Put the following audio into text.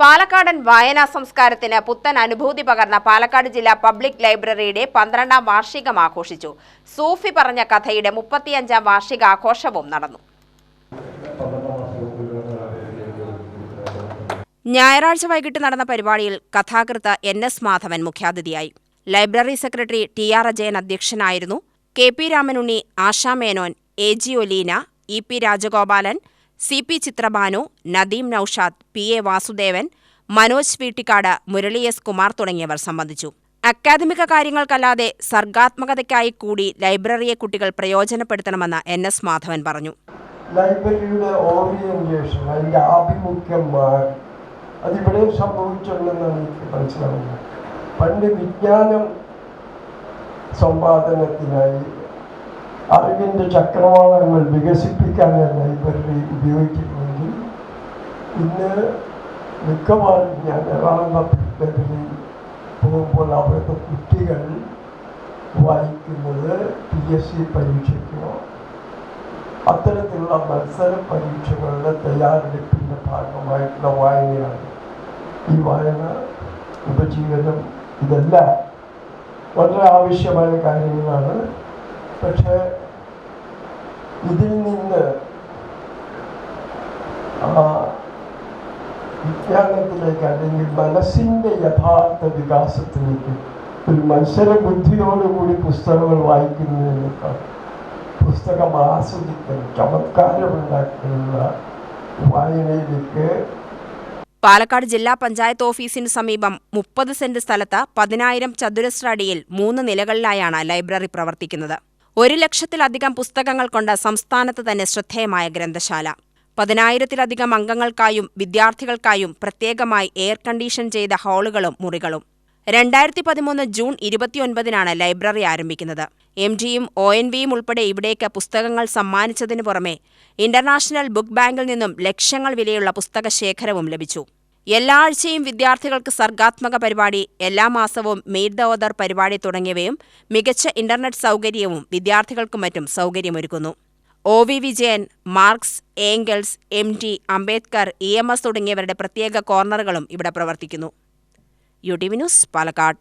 പാലക്കാടൻ വായനാ സംസ്കാരത്തിന് പുത്തൻ അനുഭൂതി പകർന്ന പാലക്കാട് ജില്ലാ പബ്ലിക് ലൈബ്രറിയുടെ പന്ത്രണ്ടാം വാർഷികം ആഘോഷിച്ചു. സൂഫി പറഞ്ഞ കഥയുടെ മുപ്പത്തിയഞ്ചാം വാർഷികാഘോഷവും നടന്നു. ഞായറാഴ്ച വൈകിട്ട് നടന്ന പരിപാടിയിൽ കഥാകൃത്ത് എൻ എസ് മാധവൻ മുഖ്യാതിഥിയായി. Library secretary T R Ajayan അധ്യക്ഷനായിരുന്നു. K P Ramanunni Asha Menon A G Oleena E P Rajagopalan C P Chithrabhanu Nadeem Naushad P A Vasudevan Manoj Veettikkad Murali S Kumar തുടങ്ങിയവർ സംബന്ധിച്ചു. അക്കാദമിക കാര്യങ്ങൾക്കല്ലാതെ സർഗാത്മകതയ്ക്കായി കൂടി ലൈബ്രറിയെ കുട്ടികൾ പ്രയോജനപ്പെടുത്തണമെന്ന് N S Madhavan പറഞ്ഞു. ലൈബ്രറിയുടെ orientation അതിന്റെ ആഭിമുഖ്യം അതിവിടെ സംഭവിച്ചിട്ടുണ്ടെന്നാണ് എനിക്ക് മനസ്സിലാവുന്നത് പണ്ട് വിജ്ഞാനം സമ്പാദനത്തിനായി അറിവിന്റെ ചക്രവാളങ്ങൾ വികസിപ്പിക്കാനാണ് ലൈബ്രറി ഉപയോഗിച്ചിരുന്നെങ്കിൽ ഇന്ന് മിക്കവാറും ഞാൻ എറണാകുളം ലൈബ്രറി പോകുമ്പോൾ അവിടുത്തെ കുട്ടികൾ വായിക്കുന്നത് പി എസ് സി പരീക്ഷയ്ക്കോ അത്തരത്തിലുള്ള മത്സര പരീക്ഷകളുടെ തയ്യാറെടുപ്പിന്റെ ഭാഗമായിട്ടുള്ള വായനയാണ്. ഈ വായന ഉപജീവനം ഇതെല്ലാം വളരെ ആവശ്യമായ കാര്യങ്ങളാണ്. പക്ഷേ ഇതിൽ നിന്ന് ആ, വിജ്ഞാനത്തിലേക്ക് അല്ലെങ്കിൽ മനസ്സിന്റെ യഥാർത്ഥ വികാസത്തിലേക്ക് ഒരു മത്സര ബുദ്ധിയോടുകൂടി പുസ്തകങ്ങൾ വായിക്കുന്നതിനേക്കാൾ പുസ്തകം ആസ്വദിക്കാൻ ചമത്കാരമുണ്ടാക്കുന്ന വായനയിലേക്ക് പാലക്കാട് ജില്ലാ പഞ്ചായത്ത് ഓഫീസിന് സമീപം മുപ്പത് സെന്റ് സ്ഥലത്ത് പതിനായിരം ചതുരശ്ര അടിയിൽ മൂന്ന് നിലകളിലായാണ് ലൈബ്രറി പ്രവർത്തിക്കുന്നത്. ഒരു ലക്ഷത്തിലധികം പുസ്തകങ്ങൾ കൊണ്ട് സംസ്ഥാനത്ത് തന്നെ ശ്രദ്ധേയമായ ഗ്രന്ഥശാല. പതിനായിരത്തിലധികം അംഗങ്ങൾക്കായും വിദ്യാർത്ഥികൾക്കായും പ്രത്യേകമായി എയർ കണ്ടീഷൻ ചെയ്ത ഹാളുകളും മുറികളും. രണ്ടായിരത്തി പതിമൂന്ന് ജൂൺ ഇരുപത്തിയൊൻപതിനാണ് ലൈബ്രറി ആരംഭിക്കുന്നത്. എം ജിയും ഒ എൻ വിയും ഉൾപ്പെടെ ഇവിടേക്ക് പുസ്തകങ്ങൾ സമ്മാനിച്ചതിനു പുറമെ ഇന്റർനാഷണൽ ബുക്ക് ബാങ്കിൽ നിന്നും ലക്ഷങ്ങൾ വിലയുള്ള പുസ്തക ശേഖരവും ലഭിച്ചു. എല്ലാ ആഴ്ചയും വിദ്യാർത്ഥികൾക്ക് സർഗാത്മക പരിപാടി എല്ലാ മാസവും മെയ്ഡ് ദ ഓദർ പരിപാടി തുടങ്ങിയവയും മികച്ച ഇന്റർനെറ്റ് സൗകര്യവും വിദ്യാർത്ഥികൾക്കും മറ്റും സൗകര്യമൊരുക്കുന്നു. O V Vijayan Marx Engels M T Ambedkar E M S തുടങ്ങിയവരുടെ പ്രത്യേക കോർണറുകളും ഇവിടെ പ്രവർത്തിക്കുന്നു. U T V news Palakkad.